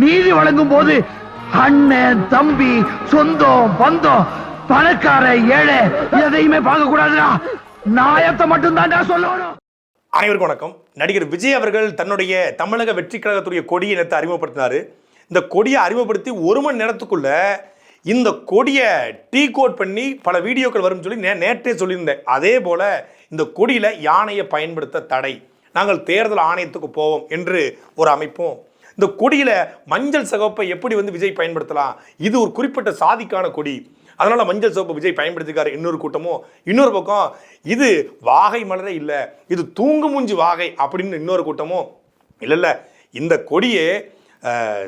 நீதி வழங்கும் போது அண்ணன் தம்பி சொந்தம் பந்தம் பணக்கார ஏழை எதையுமே பார்க்க கூடாதுடா நாயத்தை மட்டும் சொல்லணும். அனைவருக்கும் வணக்கம். நடிகர் விஜய் அவர்கள் தன்னுடைய தமிழக வெற்றி கழகத்துடைய கொடியை நேற்று அறிமுகப்படுத்தினாரு. இந்த கொடியை அறிமுகப்படுத்தி ஒரு மணி நேரத்துக்குள்ள இந்த கொடியை டீ கோட் பண்ணி பல வீடியோக்கள் வரும்னு சொல்லி நே நேற்றே சொல்லியிருந்தேன். அதே போல இந்த கொடியில் யானையை பயன்படுத்த தடை. நாங்கள் தேர்தல் ஆணையத்துக்கு போவோம் என்று ஒரு அமைப்பும் இந்த கொடியில் மஞ்சள் சிகப்பை எப்படி வந்து விஜய் பயன்படுத்தலாம்? இது ஒரு குறிப்பிட்ட சாதிக்கான கொடி. அதனால் மஞ்சள் சிவப்பு விஜய் பயன்படுத்திருக்காரு இன்னொரு கூட்டமும். இன்னொரு பக்கம் இது வாகை மலரே இல்லை. இது தூங்கு மூஞ்சி வாகை அப்படின்னு இன்னொரு கூட்டமும். இல்லை இல்லை. இந்த கொடியே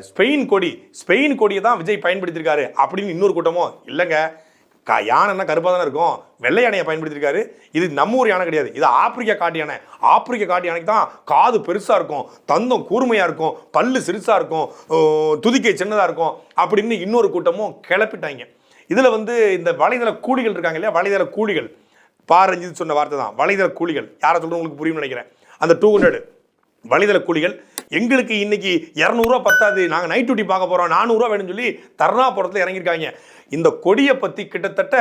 ஸ்பெயின் கொடி ஸ்பெயின் கொடியை தான் விஜய் பயன்படுத்தியிருக்காரு அப்படின்னு இன்னொரு கூட்டமும். இல்லைங்க. கா யானைன்னா கருப்பாக தானே இருக்கும். வெள்ளை யானையை பயன்படுத்தியிருக்காரு. இது நம்ம ஊர் யானை கிடையாது. இது ஆப்பிரிக்கா காட்டு யானை. ஆப்பிரிக்கா காட்டு யானைக்கு தான் காது பெருசாக இருக்கும். தந்தம் கூர்மையாக இருக்கும். பல்லு சிறுசாக இருக்கும். துதிக்கை சின்னதாக இருக்கும். அப்படின்னு இன்னொரு கூட்டமும் கிளப்பிட்டாங்க. இதில் வந்து இந்த வலைதள கூலிகள் இருக்காங்க இல்லையா? வலைதள கூலிகள். பாரஞ்சித் சொன்ன வார்த்தை தான். வலைதள கூலிகள். யாரை சொல்றது உங்களுக்கு புரியும்னு நினைக்கிறேன். அந்த டூ ஹண்ட்ரடு வலைதள கூலிகள். எங்களுக்கு இன்னைக்கு இரநூறுவா பத்தாது. நாங்கள் நைட் டியூட்டி பார்க்க போகிறோம் நானூறுரூவா வேணும்னு சொல்லி தர்ணாபுரத்தில் இறங்கியிருக்காங்க. இந்த கொடியை பற்றி கிட்டத்தட்ட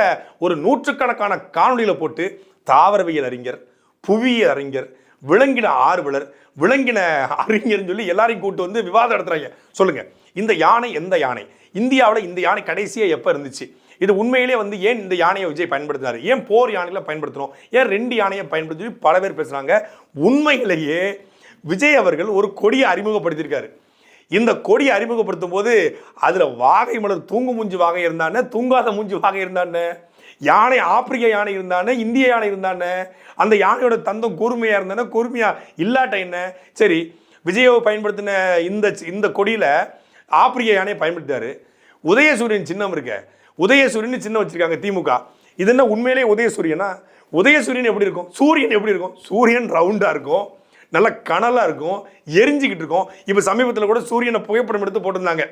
ஒரு நூற்றுக்கணக்கான காணொலியில் போட்டு தாவரவியல் அறிஞர் புவியியல் அறிஞர் விலங்கின ஆர்வலர் விலங்கின அறிஞர்னு சொல்லி எல்லாரையும் கூப்பிட்டு வந்து விவாதம் நடத்துகிறாங்க சொல்லுங்கள் இந்த யானை எந்த யானை? இந்தியாவில் இந்த யானை கடைசியாக எப்போ இருந்துச்சு? இது உண்மையிலே வந்து ஏன் இந்த யானையை விஜய் பயன்படுத்தினார்? ஏன் போர் யானைகளை பயன்படுத்தணும்? ஏன் ரெண்டு யானையை பயன்படுத்தி பல பேர் பேசுகிறாங்க உண்மையிலேயே விஜய் அவர்கள் ஒரு கொடியை அறிமுகப்படுத்தியிருக்காரு. இந்த கொடியை அறிமுகப்படுத்தும் போது அதில் வாகை மலர் தூங்கு மூஞ்சி வாகை இருந்தானே தூங்காத மூஞ்சி வாகை இருந்தானே யானை ஆப்பிரிக்க யானை இருந்தானே இந்திய யானை இருந்தானே அந்த யானையோட தந்தம் கூர்மையாக இருந்தானே கூர்மையாக இல்லாட்ட என்ன? சரி விஜயை பயன்படுத்தின இந்த இந்த கொடியில் ஆப்பிரிக்க யானையை பயன்படுத்தாரு உதயசூரியன் சின்னம் இருக்க. உதயசூரியன் சின்னம் வச்சுருக்காங்க திமுக. இது என்ன உண்மையிலேயே உதயசூரியனா? உதயசூரியன் எப்படி இருக்கும்? சூரியன் எப்படி இருக்கும்? சூரியன் ரவுண்டாக இருக்கும். நல்ல கனலாக இருக்கும் எரிஞ்சுக்கிட்டு இருக்கும். இப்போ சமீபத்தில் கூட சூரியனை புகைப்படம் எடுத்து போட்டிருந்தாங்க.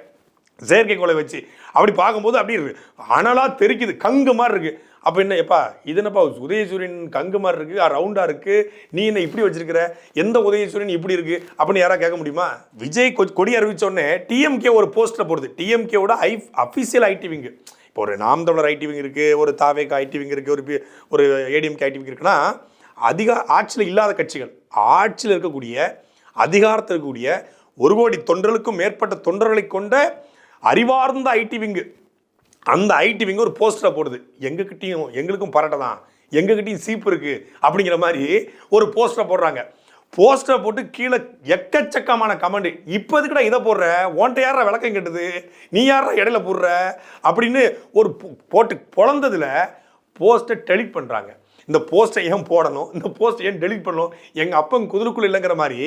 செயற்கைக்கோளை வச்சு. அப்படி பார்க்கும்போது அப்படி இருக்கு. அனலாக தெரிக்குது கங்கு மாதிரி இருக்குது அப்போ என்ன எப்பா இது என்னப்பா உதயசூரியன் கங்கு மாதிரி இருக்குது ரவுண்டாக இருக்குது நீ என்ன இப்படி வச்சிருக்கிற? எந்த உதயசூரியன் இப்படி இருக்குது அப்படின்னு யாராவது கேட்க முடியுமா? விஜய் கொ- கொடி அறிவிச்சோடனே டிஎம்கே ஒரு போஸ்ட்டில் போடுது. டிஎம்கேவோட ஐ அஃபிஷியல் ஐடி விங் இப்போ ஒரு நாம் தமிழர் ஐடி விங் ஒரு தாவேக்கா ஐடி விங் ஒரு ஒரு ஏடிஎம்கே ஐடி விங் இருக்குன்னா அதிகா ஆட்சியில் இல்லாத கட்சிகள் ஆட்சியில் இருக்கக்கூடிய அதிகாரத்தில் இருக்கக்கூடிய ஒரு கோடி தொண்டர்களுக்கும் மேற்பட்ட தொண்டர்களை கொண்ட அறிவார்ந்த ஐடி விங்கு. அந்த ஐடி விங்கு ஒரு போஸ்டரை போடுது. எங்ககிட்டையும் எங்களுக்கும் பரட்டை தான். எங்ககிட்டையும் சீப்பு இருக்குது அப்படிங்கிற மாதிரி ஒரு போஸ்டரை போடுறாங்க. போஸ்டரை போட்டு கீழே எக்கச்சக்கமான கமெண்ட். இப்போ கூட இதை போடுற? ஓன்ட்ட யாரா விளக்கம் கெட்டுது? நீ யாரா இடையில போடுற? அப்படின்னு ஒரு போட்டு பொழந்ததுல போஸ்ட்டை டெலிட் பண்ணுறாங்க இந்த போஸ்ட்டை ஏன் போடணும்? இந்த போஸ்ட்டை ஏன் டெலிட் பண்ணணும்? எங்கள் அப்பன் குதிரைக்குள் இல்லைங்கிற மாதிரி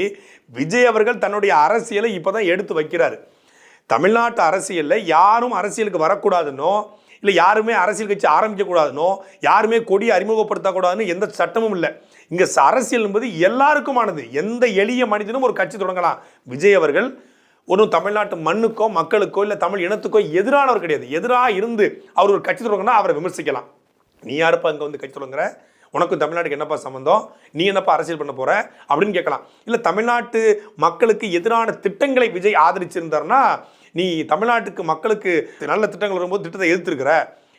விஜய் அவர்கள் தன்னுடைய அரசியலை இப்போ தான் எடுத்து வைக்கிறாரு. தமிழ்நாட்டு அரசியலில் யாரும் அரசியலுக்கு வரக்கூடாதுன்னோ இல்லை யாருமே அரசியல் கட்சி ஆரம்பிக்கக்கூடாதுன்னோ யாருமே கொடி அறிமுகப்படுத்தக்கூடாதுன்னு எந்த சட்டமும் இல்லை. இங்கே அரசியல் என்பது எல்லாருக்குமானது. எந்த எளிய மனிதனும் ஒரு கட்சி தொடங்கலாம். விஜய் அவர்கள் ஒன்றும் தமிழ்நாட்டு மண்ணுக்கோ மக்களுக்கோ இல்லை தமிழ் இனத்துக்கோ எதிரானவர் கிடையாது. எதிராக இருந்து அவர் ஒரு கட்சி தொடங்கினா அவரை விமர்சிக்கலாம். நீ யாருப்பா அங்கே வந்து கட்சி தொடங்குற உனக்கும் தமிழ்நாட்டுக்கு என்னப்பா சம்மந்தம் நீ என்னப்பா அரசியல் பண்ண போகிற அப்படின்னு கேட்கலாம். இல்லை தமிழ்நாட்டு மக்களுக்கு எதிரான திட்டங்களை விஜய் ஆதரிச்சிருந்தாருன்னா நீ தமிழ்நாட்டுக்கு மக்களுக்கு நல்ல திட்டங்கள் வரும்போது திட்டத்தை எதிர்த்திருக்கிற?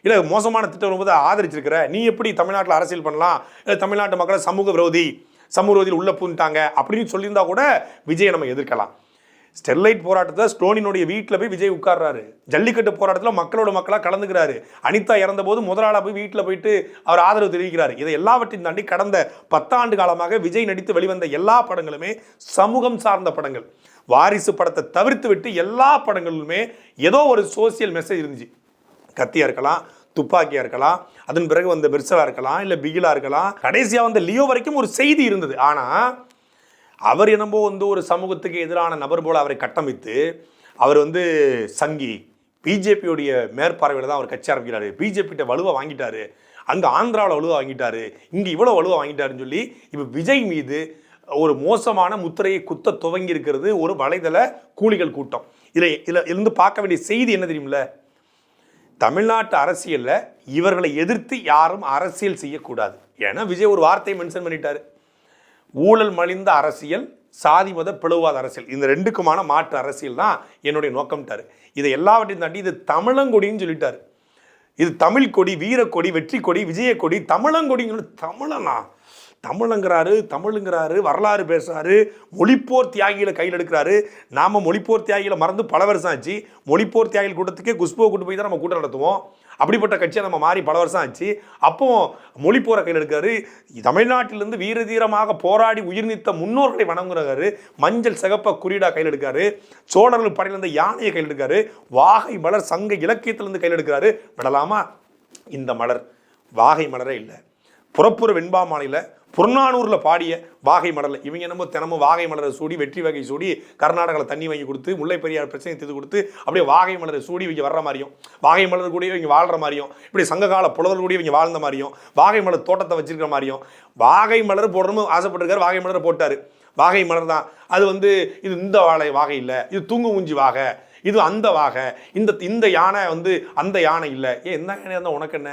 இல்லை மோசமான திட்டம் வரும்போது ஆதரிச்சிருக்கிற? நீ எப்படி தமிழ்நாட்டில் அரசியல் பண்ணலாம்? இல்லை தமிழ்நாட்டு மக்களை சமூக விரோதி சமூக விரோதியில் உள்ளே பூந்துட்டாங்க அப்படின்னு சொல்லியிருந்தா கூட விஜயை நம்ம எதிர்க்கலாம். ஸ்டெர்லைட் போராட்டத்தில் ஸ்டோனினுடைய வீட்டில் போய் விஜய் உட்கார்றாரு. ஜல்லிக்கட்டு போராட்டத்தில் மக்களோட மக்களாக கலந்துக்கிறாரு. அனிதா இறந்தபோது முதலாளாக போய் வீட்டில் போயிட்டு அவர் ஆதரவு தெரிவிக்கிறார். இதை எல்லாவற்றையும் தாண்டி கடந்த பத்தாண்டு காலமாக விஜய் நடித்து வெளிவந்த எல்லா படங்களுமே சமூகம் சார்ந்த படங்கள். வாரிசு படத்தை தவிர்த்து விட்டு எல்லா படங்களிலுமே ஏதோ ஒரு சோசியல் மெசேஜ் இருந்துச்சு. கத்தியாக இருக்கலாம் துப்பாக்கியாக இருக்கலாம் அதன் பிறகு வந்த பெர்சலாக இருக்கலாம் இல்லை பிகிலாக இருக்கலாம். கடைசியாக வந்த லியோ வரைக்கும் ஒரு செய்தி இருந்தது. ஆனால் அவர் என்னமோ வந்து ஒரு சமூகத்துக்கு எதிரான நபர் போல் அவரை கட்டமைத்து அவர் வந்து சங்கி பிஜேபியுடைய மேற்பார்வையில் தான் அவர் கட்சி ஆரம்பிக்கிறாரு. பிஜேபிகிட்ட வலுவை வாங்கிட்டாரு. அங்கே ஆந்திராவில் வலுவை வாங்கிட்டாரு. இங்கே இவ்வளோ வலுவை வாங்கிட்டாருன்னு சொல்லி இப்போ விஜய் மீது ஒரு மோசமான முத்திரையை குத்த துவங்கி இருக்கிறது ஒரு வலைதள கூலிகள் கூட்டம். இதில் இதில் இருந்து பார்க்க வேண்டிய செய்தி என்ன தெரியுமில்ல? தமிழ்நாட்டு அரசியலில் இவர்களை எதிர்த்து யாரும் அரசியல் செய்யக்கூடாது. ஏன்னா விஜய் ஒரு வார்த்தையை மென்ஷன் பண்ணிட்டாரு. ஊழல் மலிந்த அரசியல் சாதி மத பிளவாத அரசியல். இந்த ரெண்டுக்குமான மாற்று அரசியல் தான் என்னுடைய நோக்கம்ட்டார். இதை எல்லாவற்றையும் தாண்டி இது தமிழங்கொடின்னு சொல்லிட்டார். இது தமிழ் கொடி வீரக்கொடி வெற்றி கொடி விஜயக்கொடி கொடி தமிழனா? தமிழங்கிறாரு தமிழுங்கிறாரு வரலாறு பேசுறாரு மொழிப்போர் தியாகியில் கையில் எடுக்கிறாரு. நாம மொழிப்போர் தியாகியில் மறந்து பல வருஷம் ஆச்சு. மொழிப்போர் தியாகிகள் கூட்டத்துக்கே குஷ்போ கூட்டு போய் தான் நம்ம கூட்டம் நடத்துவோம். அப்படிப்பட்ட கட்சியை நம்ம மாறி பல வருஷம் ஆச்சு. அப்போ மொழிப்போரை கையில் எடுக்காரு தமிழ்நாட்டிலிருந்து வீர தீரமாக போராடி உயிர் நீத்த முன்னோர்களை வணங்குறாரு மஞ்சள் சிகப்ப குறியீடாக கையில் எடுக்காரு சோழர்கள் படையிலிருந்து யானையை கையில் எடுக்காரு வாகை மலர் சங்க இலக்கியத்திலிருந்து கையில் எடுக்கிறாரு விடலாமா? இந்த மலர் வாகை மலரே இல்லை. புறப்புற வெண்பா மாலையில் புறநானூரில் பாடிய வாகை மடலை. இவங்க என்னமோ தினமும் வாகை மலரை சூடி வெற்றி வகை சூடி கர்நாடகாவில் தண்ணி வாங்கி கொடுத்து முல்லை பெரியார் பிரச்சனை தீர்த்து கொடுத்து அப்படியே வாகை மலரை சூடி இவங்க வர்ற மாதிரியும் வாகை மலர் கூட இவங்க வாழ்கிற மாதிரியும் இப்படி சங்ககால புலவர் கூட இவங்க வாழ்ந்த மாதிரியும் வாகை மலர் தோட்டத்தை வச்சிருக்கிற மாதிரியும் வாகை மலர் போடணும்னு ஆசைப்பட்டிருக்காரு வாகை மலரை போட்டார். வாகை மலர் தான். அது வந்து இது இந்த வாழை வாகை இல்லை இது தூங்கு ஊஞ்சி வாகை இது அந்த வாகை இந்த இந்த யானை வந்து அந்த யானை இல்லை. ஏன் என்ன யானை இருந்தால் உனக்கு என்ன?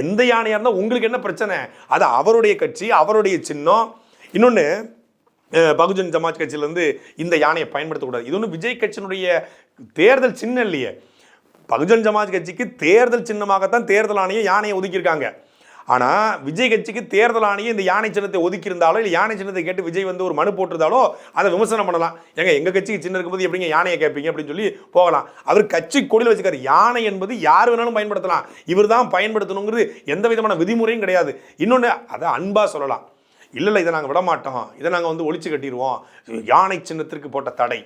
எந்த யானையாக இருந்தால் உங்களுக்கு என்ன பிரச்சனை? அது அவருடைய கட்சி அவருடைய சின்னம். இன்னொன்று பகுஜன் சமாஜ் கட்சியிலேருந்து இந்த யானையை பயன்படுத்தக்கூடாது இது ஒன்று விஜய் கட்சியினுடைய தேர்தல் சின்னம் இல்லையே. பகுஜன் சமாஜ் கட்சிக்கு தேர்தல் சின்னமாகத்தான் தேர்தல் ஆணையம் யானையை ஒதுக்கியிருக்காங்க. ஆனால் விஜய் கட்சிக்கு தேர்தல் ஆணையம் இந்த யானை சின்னத்தை ஒதுக்கியிருந்தாலோ இல்லை யானை சின்னத்தை கேட்டு விஜய் வந்து ஒரு மனு போட்டிருந்தாலோ அதை விமர்சனம் பண்ணலாம். எங்க எங்கள் கட்சிக்கு சின்ன இருக்கும்போது எப்படிங்க யானையை கேட்பீங்க அப்படின்னு சொல்லி போகலாம். அவர் கட்சி கொடியில் வச்சுக்காரு யானை என்பது யார் வேணாலும் பயன்படுத்தலாம். இவர் தான் பயன்படுத்தணுங்கிறது எந்த விதமான விதிமுறையும் கிடையாது. இன்னொன்று அதை அன்பாக சொல்லலாம். இல்லை இல்லை இதை நாங்கள் விட மாட்டோம் இதை நாங்கள் வந்து ஒழிச்சு கட்டிடுவோம். யானை சின்னத்திற்கு போட்ட தடை.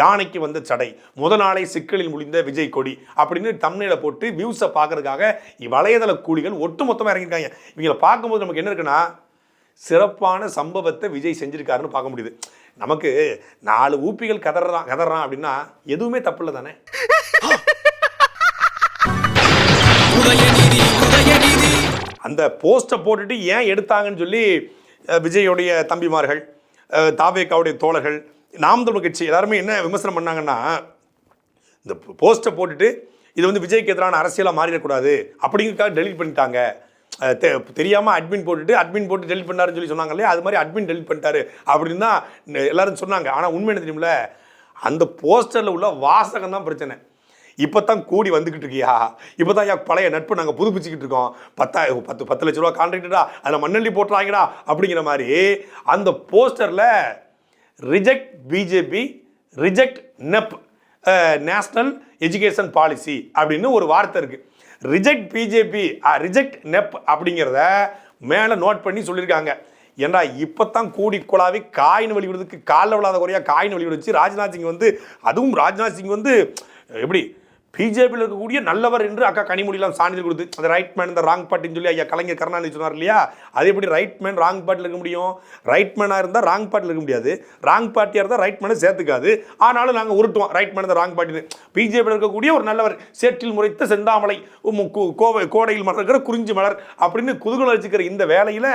யானைக்கு வந்த சடை. முத நாளை சிக்கலில் முடிந்த விஜய் கொடி. அப்படின்னு தம்னையில போட்டு வியூஸை பார்க்கறதுக்காக வலைதள கூலிகள் ஒட்டுமொத்தமாக இறங்கியிருக்காங்க. இவங்களை பார்க்கும்போது நமக்கு என்ன இருக்குன்னா சிறப்பான சம்பவத்தை விஜய் செஞ்சுருக்காருன்னு பார்க்க முடியுது. நமக்கு நாலு ஊப்பிகள் கதறான் கதறான் அப்படின்னா எதுவுமே தப்பு இல்லை தானே? அந்த போஸ்ட்டை போட்டுட்டு ஏன் எடுத்தாங்கன்னு சொல்லி விஜயோடைய தம்பிமார்கள் தாவேக்காவுடைய தோழர்கள் நாம் தமிழ் கட்சி எல்லாருமே என்ன விமர்சனம் பண்ணாங்கன்னா இந்த போஸ்ட்டை போட்டுட்டு இது வந்து விஜய்க்கு எதிரான அரசியலாக மாறிடக்கூடாது அப்படிங்கிறதுக்காக டெலிட் பண்ணிட்டாங்க. தெரியாமல் தெ- அட்மின் போட்டுட்டு அட்மின் போட்டு டெலிட் பண்ணாருன்னு சொல்லி சொன்னாங்க இல்லையா? அது மாதிரி அட்மின் டெலிட் பண்ணிட்டாரு. அப்படின்னு தான் எல்லாரும் சொன்னாங்க. ஆனால் உண்மை என்ன தெரியுமில்ல? அந்த போஸ்டரில் உள்ள வாசகம் தான் பிரச்சனை. இப்போ தான் கூடி வந்துக்கிட்டு இருக்கியா? இப்போ தான் பழைய நட்பு நாங்கள் புதுப்பிச்சுக்கிட்டு இருக்கோம். பத்தாயிரம் பத்து பத்து லட்ச ரூபா கான்ட்ராக்டடா அதில் மண்ணள்ளி போட்டுறாங்கடா அப்படிங்கிற மாதிரி அந்த போஸ்டரில் reject BJP reject NEP national education policy அப்படின்னு ஒரு வார்த்தை இருக்குது ரிஜெக்ட் பிஜேபி ரிஜெக்ட் நெப் அப்படிங்கிறத மேலே நோட் பண்ணி சொல்லியிருக்காங்க. ஏன்னா இப்போ தான் கூடி குழாவி காயின் வெளிவிடுறதுக்கு காலில் விழாத குறையாக காயின் வெளிவிட ராஜ்நாத் சிங் வந்து அதுவும் ராஜ்நாத் சிங் வந்து எப்படி பிஜேபியில் இருக்கக்கூடிய நல்லவர் என்று அக்கா கனிமொழியெல்லாம் சான்றிதழ் கொடுத்து அந்த ரைட் மேன் இந்த ராங் பார்ட்டின்னு சொல்லி ஐயா கலைஞர் கருணாநிதி சொன்னார் இல்லையா? அது எப்படி ரைட் மேன் ராங் பார்ட்டில் இருக்க முடியும்? ரைட் மேனாக இருந்தால் ராங் பார்ட்டில் இருக்க முடியாது. ராங் பார்ட்டியாக இருந்தால் ரைட் மேனை சேர்த்துக்காது. ஆனாலும் நாங்கள் உருட்டுவோம். ரைட் மேன் ராங் பார்ட்டின்னு பிஜேபியில் இருக்கக்கூடிய ஒரு நல்லவர் சேற்றில் முறைத்த செந்தாமலை கோவை கோடையில் மலர்கிற குறிஞ்சி மலர் அப்படின்னு குதூகலம் வச்சுக்கிற இந்த வேலையில்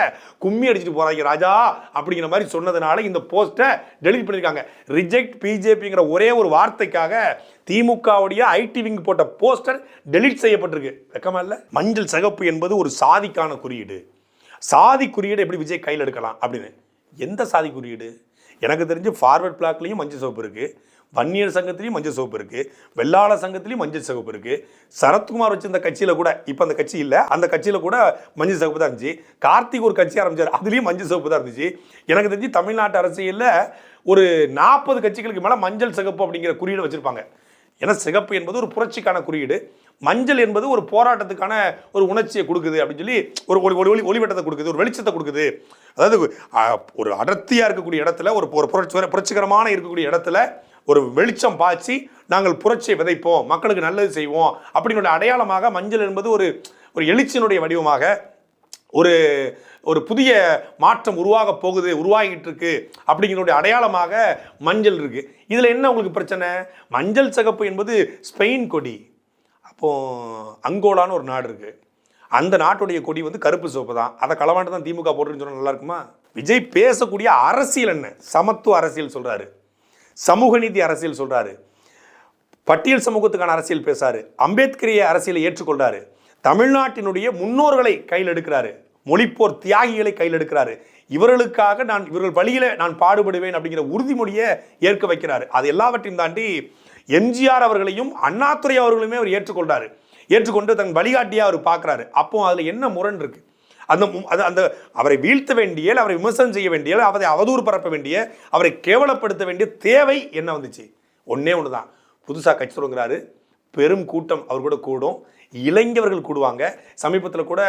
கும்மி அடிச்சுட்டு போகிறாங்க ராஜா அப்படிங்கிற மாதிரி சொன்னதுனால இந்த போஸ்ட்டை டெலிட் பண்ணியிருக்காங்க ரிஜெக்ட் பிஜேபிங்கிற ஒரே ஒரு வார்த்தைக்காக திமுகவுடைய ஐடி விங் போட்ட போஸ்டர் டெலீட் செய்யப்பட்டிருக்கு. வெக்கமா இல்லை? மஞ்சள் சிகப்பு என்பது ஒரு சாதிக்கான குறியீடு. சாதி குறியீடு எப்படி விஜய் கையில் எடுக்கலாம் அப்படின்னு. எந்த சாதி குறியீடு? எனக்கு தெரிஞ்சு ஃபார்வர்ட் பிளாக்லேயும் மஞ்சள் சோப்பு இருக்குது வன்னியர் சங்கத்திலையும் மஞ்சள் சோப்பு இருக்குது வெள்ளாள சங்கத்திலையும் மஞ்சள் சகப்பு இருக்குது சரத்குமார் வச்சிருந்த கட்சியில் கூட இப்போ அந்த கட்சி இல்லை அந்த கட்சியில் கூட மஞ்சள் சகப்பு தான் இருந்துச்சு. கார்த்திக் ஒரு கட்சி ஆரம்பிச்சார் அதுலேயும் மஞ்சள் சோப்பு தான் இருந்துச்சு. எனக்கு தெரிஞ்சு தமிழ்நாட்டு அரசியலில் ஒரு நாற்பது கட்சிகளுக்கு மேலே மஞ்சள் சிகப்பு அப்படிங்கிற குறியீடு வச்சுருப்பாங்க. ஏன்னா சிகப்பு என்பது ஒரு புரட்சிக்கான குறியீடு. மஞ்சள் என்பது ஒரு போராட்டத்துக்கான ஒரு உணர்ச்சியை கொடுக்குது அப்படின்னு சொல்லி ஒரு ஒளி ஒளி ஒளிவட்டத்தை கொடுக்குது ஒரு வெளிச்சத்தை கொடுக்குது. அதாவது ஒரு அடர்த்தியாக இருக்கக்கூடிய இடத்துல ஒரு ஒரு புரட்சி புரட்சிகரமான இருக்கக்கூடிய இடத்துல ஒரு வெளிச்சம் பாய்ச்சி நாங்கள் புரட்சியை விதைப்போம் மக்களுக்கு நல்லது செய்வோம் அப்படிங்கிற அடையாளமாக மஞ்சள் என்பது ஒரு ஒரு எழுச்சியினுடைய வடிவமாக ஒரு ஒரு புதிய மாற்றம் உருவாக போகுது உருவாகிட்டு இருக்கு அப்படிங்கிறோட அடையாளமாக மஞ்சள் இருக்கு. இதில் என்ன உங்களுக்கு பிரச்சனை? மஞ்சள் சிகப்பு என்பது ஸ்பெயின் கொடி. அப்போ அங்கோலான்னு ஒரு நாடு இருக்கு. அந்த நாட்டுடைய கொடி வந்து கருப்பு சிவப்பு தான். அதை களவாண்டு தான் திமுக போட்டுன்னு சொன்னால் நல்லா இருக்குமா? விஜய் பேசக்கூடிய அரசியல் என்ன? சமத்துவ அரசியல் சொல்றாரு. சமூக நீதி அரசியல் சொல்றாரு. பட்டியல் சமூகத்துக்கான அரசியல் பேசாரு. அம்பேத்கரிய அரசியலை ஏற்றுக்கொள்றாரு தமிழ்நாட்டினுடைய முன்னோர்களை கையில் எடுக்கிறாரு மொழிப்போர் தியாகிகளை கையில் எடுக்கிறாரு இவர்களுக்காக நான் இவர்கள் வழியில் நான் பாடுபடுவேன் அப்படிங்கிற உறுதிமொழியை ஏற்க வைக்கிறாரு. அது எல்லாவற்றையும் தாண்டி எம்ஜிஆர் அவர்களையும் அண்ணாத்துறை அவர்களுமே அவர் ஏற்றுக்கொண்டாரு ஏற்றுக்கொண்டு தன் வழிகாட்டியாக அவர் பார்க்குறாரு அப்போ அதில் என்ன முரண் இருக்கு? அந்த அது அந்த அவரை வீழ்த்த வேண்டிய அவரை விமர்சனம் செய்ய வேண்டிய அவரை அவதூறு பரப்ப வேண்டிய அவரை கேவலப்படுத்த வேண்டிய தேவை என்ன வந்துச்சு? ஒன்றே ஒன்று தான் புதுசாக கட்சி தொடங்குறாரு. பெரும் கூட்டம் அவர் கூட கூடும். இளைஞர்கள் கூடுவாங்க. சமீபத்தில் கூட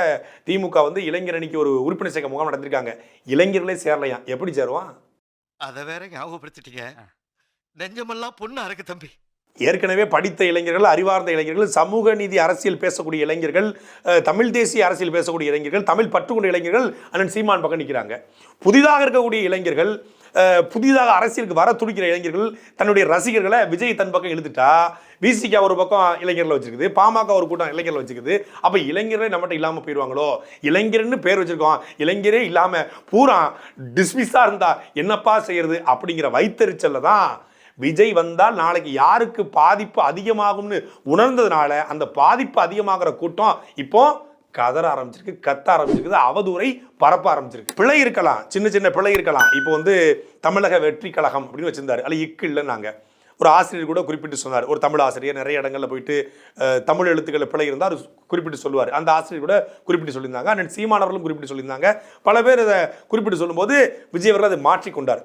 திமுக வந்து இளைஞர் அணிக்கு ஒரு உறுப்பினர் சேர்க்க முகாம் நடத்திருக்காங்க. இளைஞர்களே சேரலையாம் எப்படி சேருவான் அத வேற ஞாபகப்படுத்திட்டீங்க. நெஞ்சமெல்லாம் பொண்ணு அறக்கு தம்பி. ஏற்கனவே படித்த இளைஞர்கள் அறிவார்ந்த இளைஞர்கள் சமூக நீதி அரசியல் பேசக்கூடிய இளைஞர்கள் தமிழ் தேசிய அரசியல் பேசக்கூடிய இளைஞர்கள் தமிழ் பற்றுக்கொண்ட இளைஞர்கள் அண்ணன் சீமான் பக்கம் நிற்கிறாங்க புதிதாக இருக்கக்கூடிய இளைஞர்கள் புதிதாக அரசியலுக்கு வர துடிக்கிற இளைஞர்கள் தன்னுடைய ரசிகர்களை விஜய் தன் பக்கம் இழுத்துட்டா விசிகா ஒரு பக்கம் இளைஞர்களை வச்சிருக்குது பாமக ஒரு கூட்டம் இளைஞர்களை வச்சிருக்குது அப்போ இளைஞரே நம்மகிட்ட இல்லாமல் போயிடுவாங்களோ இளைஞர்னு பேர் வச்சிருக்கோம். இளைஞரே இல்லாமல் பூரா டிஸ்மிஸாக இருந்தா என்னப்பா செய்யறது அப்படிங்கிற வைத்தறிச்சல்ல தான் விஜய் வந்தால் நாளைக்கு யாருக்கு பாதிப்பு அதிகமாகும்னு உணர்ந்ததுனால அந்த பாதிப்பு அதிகமாகிற கூட்டம் இப்போது கதற ஆரம்பிச்சிருக்கு கத்த ஆரம்பிச்சிருக்குது அவதூறை பரப்ப ஆரம்பிச்சிருக்கு. பிழை இருக்கலாம் சின்ன சின்ன பிழை இருக்கலாம். இப்போ வந்து தமிழக வெற்றி கழகம் அப்படின்னு வச்சிருந்தாரு. அல்ல இக்கு இல்லைன்னாங்க. ஒரு ஆசிரியர் கூட குறிப்பிட்டு சொன்னார். ஒரு தமிழ் ஆசிரியர் நிறைய இடங்களில் போயிட்டு தமிழ் எழுத்துக்களில் பிழை இருந்தால் அவர் குறிப்பிட்டு சொல்லுவார். அந்த ஆசிரியர் கூட குறிப்பிட்டு சொல்லியிருந்தாங்க. அண்ணன் சீமானவர்களும் குறிப்பிட்டு சொல்லியிருந்தாங்க. பல பேர் அதை குறிப்பிட்டு சொல்லும்போது விஜயவர்கள் அதை மாற்றிக்கொண்டார்.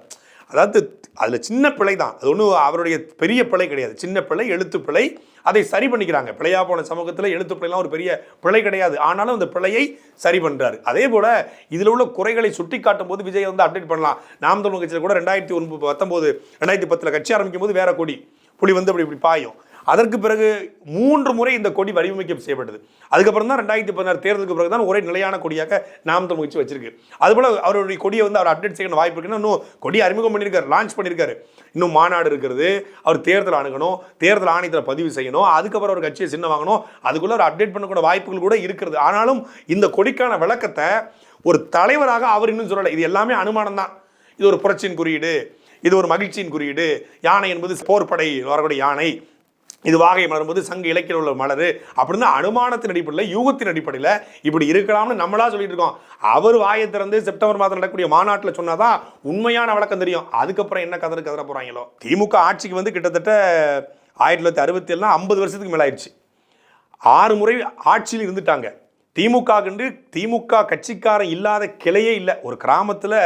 அதாவது அதில் சின்ன பிழை தான் அது ஒன்றும் அவருடைய பெரிய பிழை கிடையாது. சின்ன பிழை எழுத்து பிழை அதை சரி பண்ணிக்கிறாங்க. பிழையாக போன சமூகத்தில் எழுத்து பிழைலாம் ஒரு பெரிய பிழை கிடையாது. ஆனாலும் அந்த பிழையை சரி பண்ணுறாரு அதே போல் இதில் உள்ள குறைகளை சுட்டி காட்டும் போது விஜய் வந்து அப்டேட் பண்ணலாம். நாம் தமிழ் கட்சியில் கூட ரெண்டாயிரத்தி ஒன்பது பத்தொம்போது ரெண்டாயிரத்தி பத்தில் கட்சி ஆரம்பிக்கும் போது வேற கொடி. புலி வந்து அப்படி இப்படி பாயும். அதற்கு பிறகு மூன்று முறை இந்த கொடி வடிவமைக்க செய்யப்பட்டது. அதுக்கப்புறம் தான் ரெண்டாயிரத்தி பதினாறு தேர்தலுக்கு பிறகு தான் ஒரே நிலையான கொடியாக நாம் தமிழ் வச்சிருக்கு. அதுபோல் அவருடைய கொடியை வந்து அவர் அப்டேட் செய்யணும் வாய்ப்பு இருக்குன்னா இன்னும் கொடி அறிமுகம் பண்ணியிருக்காரு லான்ச் பண்ணியிருக்காரு. இன்னும் மாநாடு இருக்கிறது அவர் தேர்தல் அணுகணும் தேர்தல் ஆணையத்தில் பதிவு செய்யணும் அதுக்கப்புறம் ஒரு கட்சியை சின்ன வாங்கணும் அதுக்குள்ள ஒரு அப்டேட் பண்ணக்கூட வாய்ப்புகள் கூட இருக்கிறது. ஆனாலும் இந்த கொடிக்கான விளக்கத்தை ஒரு தலைவராக அவர் இன்னும் சொல்லலை. இது எல்லாமே அனுமானம் தான். இது ஒரு புரட்சியின் குறியீடு இது ஒரு மகிழ்ச்சியின் குறியீடு. யானை என்பது போர்ப்படை வரக்கூடிய யானை. இது வாகை மலரும்போது சங்க இலக்கியில் உள்ள மலர் அப்படின்னு அனுமானத்தின் அடிப்படையில் யூகத்தின் அடிப்படையில் இப்படி இருக்கலாம்னு நம்மளா சொல்லிட்டு இருக்கோம். அவர் வாயை திறந்து செப்டம்பர் மாதம் நடக்கக்கூடிய மாநாட்டில் சொன்னாதான் உண்மையான வழக்கம் தெரியும். அதுக்கப்புறம் என்ன கதறு கதற போகிறாங்களோ திமுக ஆட்சிக்கு வந்து கிட்டத்தட்ட ஆயிரத்தி தொள்ளாயிரத்தி அறுபத்தி ஏழுனா ஐம்பது வருஷத்துக்கு மேல ஆயிடுச்சு ஆறு முறை ஆட்சியில் இருந்துட்டாங்க. திமுக கண்டு திமுக கட்சிக்காரன் இல்லாத கிளையே இல்லை. ஒரு கிராமத்தில்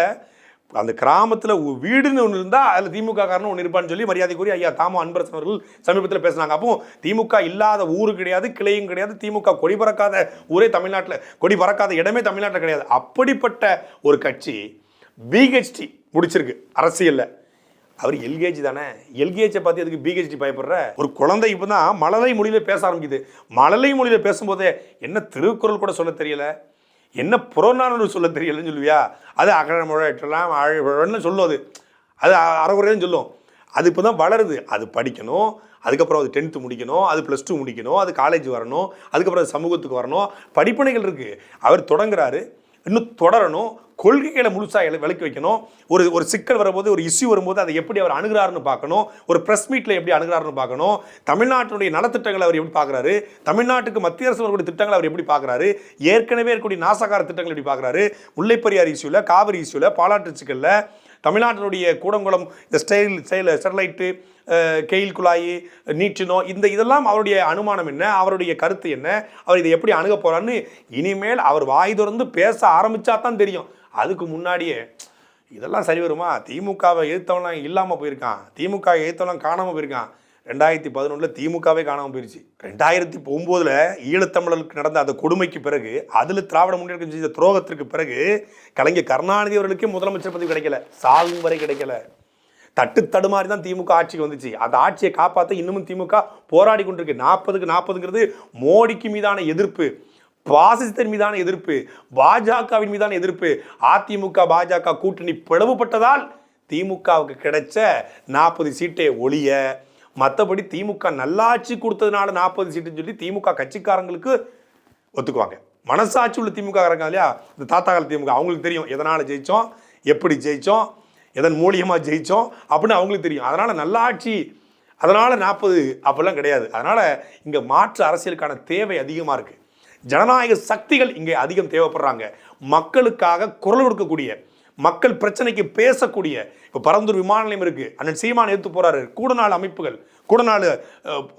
அந்த கிராமத்தில் வீடுன்னு ஒன்று இருந்தால் அதில் திமுக காரணம் ஒன்று இருப்பான்னு சொல்லி மரியாதைக்குரிய ஐயா தாமோ அன்பரசன் அவர்கள் சமீபத்தில் பேசினாங்க. அப்போ திமுக இல்லாத ஊரு கிடையாது கிளையும் கிடையாது திமுக கொடி பறக்காத ஊரே தமிழ்நாட்டில் கொடி பறக்காத இடமே தமிழ்நாட்டில் கிடையாது. அப்படிப்பட்ட ஒரு கட்சி பிஹெச்டி முடிச்சிருக்கு அரசியலில். அவர் எல்கேஜி தானே? எல்கேஜை பார்த்து எதுக்கு பிஹெச்டி பயப்படுற? ஒரு குழந்தை இப்போ தான் மழலை மொழியில் பேச ஆரம்பிக்குது. மழலை மொழியில் பேசும்போதே என்ன திருக்குறள் கூட சொல்ல தெரியல. என்ன புறநானூறு சொல்ல தெரியலன்னு சொல்லுவியா? அது அகழமுழலாம் அழகுன்னு சொல்லும் அது. அது அறகுறைன்னு சொல்லும். அது இப்போ தான் வளருது. அது படிக்கணும். அதுக்கப்புறம் அது டென்த்து முடிக்கணும். அது ப்ளஸ் டூ முடிக்கணும். அது காலேஜ் வரணும். அதுக்கப்புறம் அது சமூகத்துக்கு வரணும். படிப்பனைகள் இருக்குது அவர் தொடங்குறாரு. இன்னும் தொடரணும். கொள்கைகளை முழுசாக விளக்கி வைக்கணும். ஒரு ஒரு சிக்கல் வரும்போது ஒரு இஷ்யூ வரும்போது அதை எப்படி அவர் அணுகிறாருன்னு பார்க்கணும். ஒரு ப்ரெஸ் மீட்டில் எப்படி அணுகிறாருன்னு பார்க்கணும். தமிழ்நாட்டினுடைய நலத்திட்டங்களை அவர் எப்படி பார்க்குறாரு? தமிழ்நாட்டுக்கு மத்திய அரசு வரக்கூடிய திட்டங்களை அவர் எப்படி பார்க்குறாரு? ஏற்கனவே இருக்கக்கூடிய நாசகார திட்டங்களை எப்படி பார்க்குறாரு? முல்லைப்பெரியார் இஷ்யூவில் காவிரி இஷ்யூவில் பாலாற்று சிக்கலில் தமிழ்நாட்டினுடைய கூடங்குளம் இந்த ஸ்டைல் ஸ்டைல் ஸ்டெர்லைட்டு கெயில் குழாய் நீச்சினோ இந்த இதெல்லாம் அவருடைய அனுமானம் என்ன? அவருடைய கருத்து என்ன? அவர் இதை எப்படி அணுக போகிறான்னு இனிமேல் அவர் வாய் திறந்து பேச ஆரம்பித்தா தான் தெரியும். அதுக்கு முன்னாடியே இதெல்லாம் சரி வருமா? திமுகவை எதிர்த்தவன்லாம் இல்லாமல் போயிருக்கான். திமுக எதிர்த்தவன்லாம் காணாமல் போயிருக்கான். ரெண்டாயிரத்தி பதினொன்றில் திமுகவே காணாமல் போயிருச்சு. ரெண்டாயிரத்தி ஒம்போதில் ஈழத்தமிழர்களுக்கு நடந்த அந்த கொடுமைக்கு பிறகு அதில் திராவிட முன்னேற்றம் செய்த துரோகத்திற்கு பிறகு கலைஞர் கருணாநிதி அவர்களுக்கே முதலமைச்சர் பதவி கிடைக்கல. சாகும் வரை கிடைக்கல. தட்டு தடுமாறி தான் திமுக ஆட்சிக்கு வந்துச்சு. அந்த ஆட்சியை காப்பாற்ற இன்னமும் திமுக போராடி கொண்டிருக்கு. நாற்பதுக்கு நாற்பதுங்கிறது மோடிக்கு மீதான எதிர்ப்பு பாசிசத்தின் மீதான எதிர்ப்பு பாஜகவின் மீதான எதிர்ப்பு. அதிமுக பாஜக கூட்டணி பிளவுபட்டதால் திமுகவுக்கு கிடைச்ச நாற்பது சீட்டை ஒழிய மற்றபடி திமுக நல்லாட்சி கொடுத்ததுனால நாற்பது சீட்டுன்னு சொல்லி திமுக கட்சிக்காரங்களுக்கு ஒத்துக்குவாங்க. மனசாட்சி உள்ள திமுக இருக்காங்க இல்லையா? இந்த தாத்தா கால திமுக அவங்களுக்கு தெரியும் எதனால் ஜெயித்தோம் எப்படி ஜெயித்தோம் எதன் மூலியமாக ஜெயித்தோம் அப்படின்னு அவங்களுக்கு தெரியும். அதனால் நல்லாட்சி அதனால் நாற்பது அப்படிலாம் கிடையாது. அதனால் இங்கே மாற்று அரசியலுக்கான தேவை அதிகமாக இருக்குது ஜனநாயக சக்திகள் இங்கே அதிகம் தேவைப்படுறாங்க. மக்களுக்காக குரல் கொடுக்கக்கூடிய மக்கள் பிரச்சனைக்கு பேசக்கூடிய இப்போ பரந்தூர் விமான நிலையம் இருக்குது அண்ணன் சீமான் எடுத்து போறாரு. கூடநாள் அமைப்புகள் கூடநாள்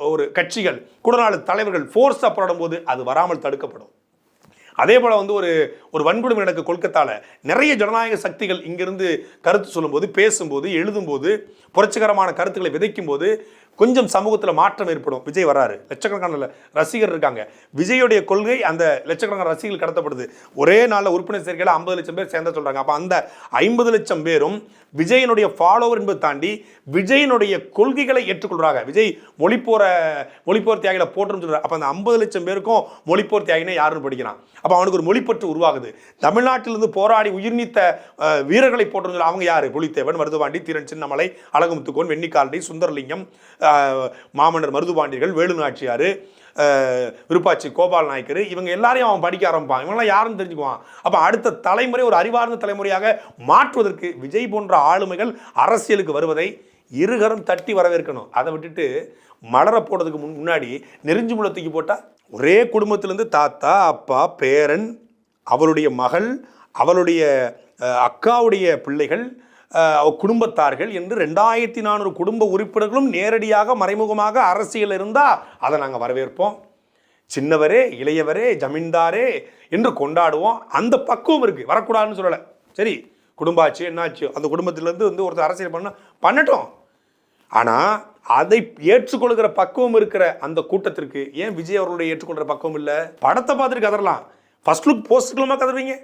ஒரு கட்சிகள் கூடநாள் தலைவர்கள் ஃபோர்ஸாக போராடும் போது அது வராமல் தடுக்கப்படும். அதே போல் வந்து ஒரு ஒரு வன்கொடுமை நடக்க கொல்கத்தாவில் நிறைய ஜனநாயக சக்திகள் இங்கிருந்து கருத்து சொல்லும்போது பேசும்போது எழுதும்போது புரட்சிகரமான கருத்துக்களை விதைக்கும் போது கொஞ்சம் சமூகத்தில் மாற்றம் ஏற்படும். விஜய் வராரு. லட்சக்கணக்கான ரசிகர் இருக்காங்க. விஜயுடைய கொள்கை அந்த லட்சக்கணக்கான ரசிகர்கள் கடத்தப்படுது. ஒரே நாளில் உறுப்பினர் சேர்க்கையில் ஐம்பது லட்சம் பேர் சேர்ந்த சொல்கிறாங்க அப்போ அந்த ஐம்பது லட்சம் பேரும் விஜயனுடைய ஃபாலோவர் என்பது தாண்டி விஜயனுடைய கொள்கைகளை ஏற்றுக்கொள்கிறாங்க விஜய் மொழிப்போர மொழிப்போர் தியாகிகளை போட்டுன்னு சொல்கிறார் அப்போ அந்த ஐம்பது லட்சம் பேருக்கும் மொழிப்போர் தியாகினே யாருன்னு படிக்கிறான். அப்போ அவனுக்கு ஒரு மொழிப்பற்று உருவாகுது. தமிழ்நாட்டிலிருந்து போராடி உயிர் நீத்த வீரர்களை போட்டுன்னு சொல்லி அவங்க யார்? புலித்தேவன் மருதுவாண்டி தீரன் சின்னமலை அழகுமுத்துக்கோன் வெண்ணிக்காலடி சுந்தரலிங்கம் மாமன்னர் மருதுபாண்டியர்கள் வேலு நாச்சியார் விருப்பாச்சி கோபால் நாயக்கர் இவங்க எல்லாரையும் அவன் படிக்க ஆரம்பிப்பான். இவங்கெல்லாம் யாருன்னு தெரிஞ்சுக்குவான். அப்போ அடுத்த தலைமுறை ஒரு அறிவார்ந்த தலைமுறையாக மாற்றுவதற்கு விஜய் போன்ற ஆளுமைகள் அரசியலுக்கு வருவதை இருகரம் தட்டி வரவேற்கணும். அதை விட்டுட்டு மலரை போடுறதுக்கு முன் முன்னாடி நெருஞ்சி முளத்துக்கு போட்டால் ஒரே குடும்பத்திலேருந்து தாத்தா அப்பா பேரன் அவளுடைய மகள் அவளுடைய அக்காவுடைய பிள்ளைகள் குடும்பத்தார்கள் என்று ரெண்டாயிரத்தி நானூறு குடும்ப உறுப்பினர்களும் நேரடியாக மறைமுகமாக அரசியல் இருந்தால் அதை நாங்கள் வரவேற்போம். சின்னவரே இளையவரே ஜமீன்தாரே என்று கொண்டாடுவோம். அந்த பக்குவம் இருக்குது வரக்கூடாதுன்னு சொல்லலை. சரி குடும்பாச்சு என்னாச்சு? அந்த குடும்பத்திலேருந்து வந்து ஒருத்தர் அரசியல் பண்ண பண்ணட்டும். ஆனால் அதை ஏற்றுக்கொள்கிற பக்குவம் இருக்கிற அந்த கூட்டத்திற்கு ஏன் விஜய் அவர்களுடைய ஏற்றுக்கொள்கிற பக்குவம் இல்லை? படத்தை பார்த்துட்டு கதறலாம். ஃபர்ஸ்ட் லுக் போஸ்ட்டுக்குள்ளமா கதறீங்க.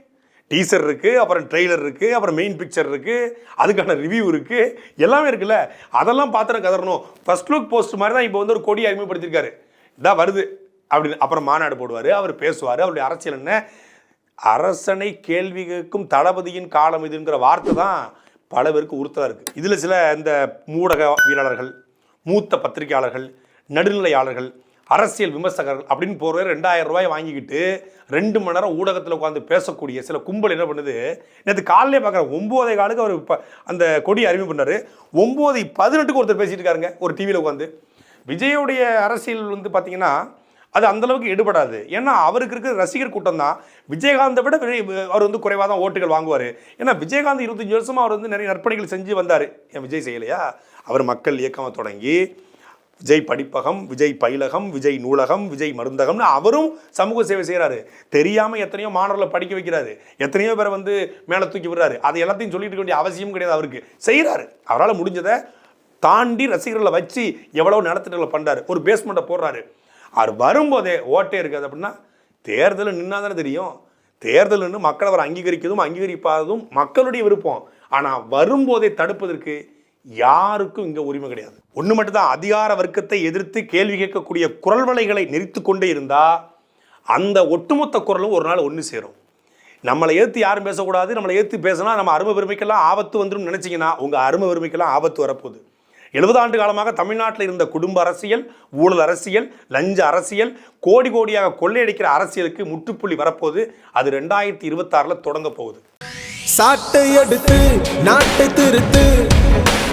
டீசர் இருக்குது அப்புறம் ட்ரெய்லர் இருக்குது அப்புறம் மெயின் பிக்சர் இருக்குது அதுக்கான ரிவ்யூ இருக்குது எல்லாமே இருக்குல்ல? அதெல்லாம் பார்த்துட்டு கதறணும். ஃபர்ஸ்ட் லுக் போஸ்ட் மாதிரி தான் இப்போ வந்து ஒரு கொடி அறிமுகப்படுத்தியிருக்காரு இதான் வருது. அப்படின்னு அப்புறம் மாநாடு போடுவார் அவர் பேசுவார் அவருடைய அரசியல் என்ன? அரசனை கேள்வி கேட்கும் தளபதியின் காலம் இதுங்கிற வார்த்தை தான் பல பேருக்கு உறுத்தலாக இருக்குது இதில் சில இந்த ஊடகவியலாளர்கள் மூத்த பத்திரிகையாளர்கள் நடுநிலையாளர்கள் அரசியல் விமர்சகர்கள் அப்படின்னு போகிற ரெண்டாயிரம் ரூபாய் வாங்கிக்கிட்டு ரெண்டு மணி நேரம் ஊடகத்தில் உட்காந்து பேசக்கூடிய சில கும்பல் என்ன பண்ணுது? நேற்று காலையிலே பார்க்குறேன் ஒம்போதே காலுக்கு அவர் இப்போ அந்த கொடி அறிவு பண்ணார். ஒம்போதை பதினெட்டுக்கு ஒருத்தர் பேசிட்டு இருக்காருங்க ஒரு டிவியில் உட்காந்து விஜயோடைய அரசியல் வந்து பார்த்தீங்கன்னா அது அந்த அளவுக்கு எடுபடாது. ஏன்னா அவருக்கு இருக்கிற ரசிகர் கூட்டம் தான். விஜயகாந்தை விட அவர் வந்து குறைவாக தான் ஓட்டுகள் வாங்குவார். ஏன்னா விஜயகாந்த் இருபத்தஞ்சு வருஷமா அவர் வந்து நிறைய நற்பணிகள் செஞ்சு வந்தார். என் விஜய் செய்யலையா? அவர் மக்கள் இயக்கமாக தொடங்கி விஜய் படிப்பகம் விஜய் பயிலகம் விஜய் நூலகம் விஜய் மருந்தகம்னு அவரும் சமூக சேவை செய்கிறாரு தெரியாமல் எத்தனையோ மாணவர்களை படிக்க வைக்கிறாரு. எத்தனையோ பேரை வந்து மேலே தூக்கி விடுறாரு. அது எல்லாத்தையும் சொல்லிட்டு இருக்க வேண்டிய அவசியம் கிடையாது அவருக்கு. செய்கிறாரு அவரால் முடிஞ்சதை தாண்டி ரசிகர்களை வச்சு எவ்வளோ நடத்திட்டுகளை பண்ணுறாரு ஒரு பேஸ்மெண்ட்டை போடுறாரு. அவர் வரும்போதே ஓட்டே இருக்காது அப்படின்னா தேர்தல் நின்னா தானே தெரியும். தேர்தல் நின்று மக்களை அவர் அங்கீகரிக்கிறதும் அங்கீகரிப்பாததும் மக்களுடைய விருப்பம். ஆனால் வரும்போதே தடுப்பதற்கு யாருக்கும் இங்கே உரிமை கிடையாது. ஒன்று மட்டும்தான் அதிகார வர்க்கத்தை எதிர்த்து கேள்வி கேட்கக்கூடிய குரல் வலைகளை நெறித்து கொண்டே இருந்தால் அந்த ஒட்டுமொத்த குரலும் ஒரு நாள் ஒன்று சேரும். நம்மளை ஏற்று யாரும் பேசக்கூடாது நம்மளை ஏற்று பேசினா நம்ம அருமை பெருமைக்கெல்லாம் ஆபத்து வந்துடும் நினச்சிங்கன்னா உங்கள் அருமை பெருமைக்கெல்லாம் ஆபத்து வரப்போகுது. எழுபது ஆண்டு காலமாக தமிழ்நாட்டில் இருந்த குடும்ப அரசியல் ஊழல் அரசியல் லஞ்ச அரசியல் கோடி கோடியாக கொள்ளையடிக்கிற அரசியலுக்கு முற்றுப்புள்ளி வரப்போகுது. அது ரெண்டாயிரத்தி இருபத்தாறில் தொடங்க போகுது. சாட்டை எடுத்து நாட்டை திருத்து.